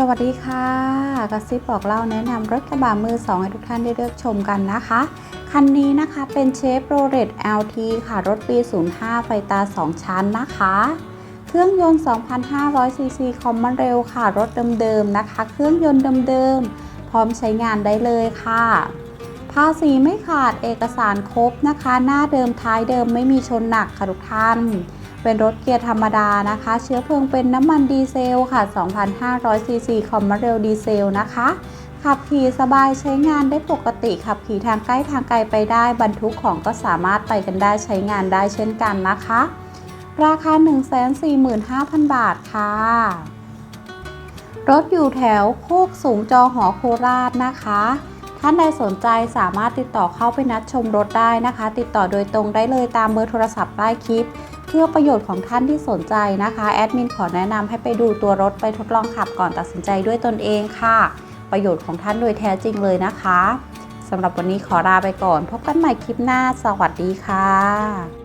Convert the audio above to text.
สวัสดีค่ะ กระซิบบอกเล่าแนะนำรถกระบะมือ2ให้ทุกท่านได้เลือกชมกันนะคะ คันนี้นะคะเป็นเชฟโรเลต LT ค่ะรถปี 05 ไฟตา 2 ชั้นนะคะ เครื่องยนต์ 2,500 ซีซีคอมมอนเร็วค่ะ รถเดิมๆนะคะ เครื่องยนต์เดิมๆ พร้อมใช้งานได้เลยค่ะ ภาษีไม่ขาดเอกสารครบนะคะ หน้าเดิมท้ายเดิมไม่มีชนหนักค่ะทุกท่าน เป็นรถเกียร์ธรรมดานะคะ เชื้อเพลิงเป็นน้ำมันดีเซลค่ะ 2,500ซีซีคอมมาเรลดีเซลนะคะ ขับขี่สบายใช้งานได้ปกติ ขับขี่ทางใกล้ทางไกลไปได้ บรรทุกของก็สามารถไปกันได้ใช้งานได้เช่นกันนะคะ ราคา 145,000 บาทค่ะรถอยู่แถวโคกสูงจอหอโคราชนะคะ ท่านใดสนใจสามารถติดต่อเข้าไปนัดชมรถได้นะคะ ติดต่อโดยตรงได้เลยตามเบอร์โทรศัพท์ใต้คลิป เพื่อประโยชน์ของท่านที่สนใจนะคะแอดมินขอแนะนำให้ไปดูตัวรถไปทดลองขับก่อนตัดสินใจด้วยตนเองค่ะ ประโยชน์ของท่านโดยแท้จริงเลยนะคะสำหรับวันนี้ขอลาไปก่อน พบกันใหม่คลิปหน้า สวัสดีค่ะ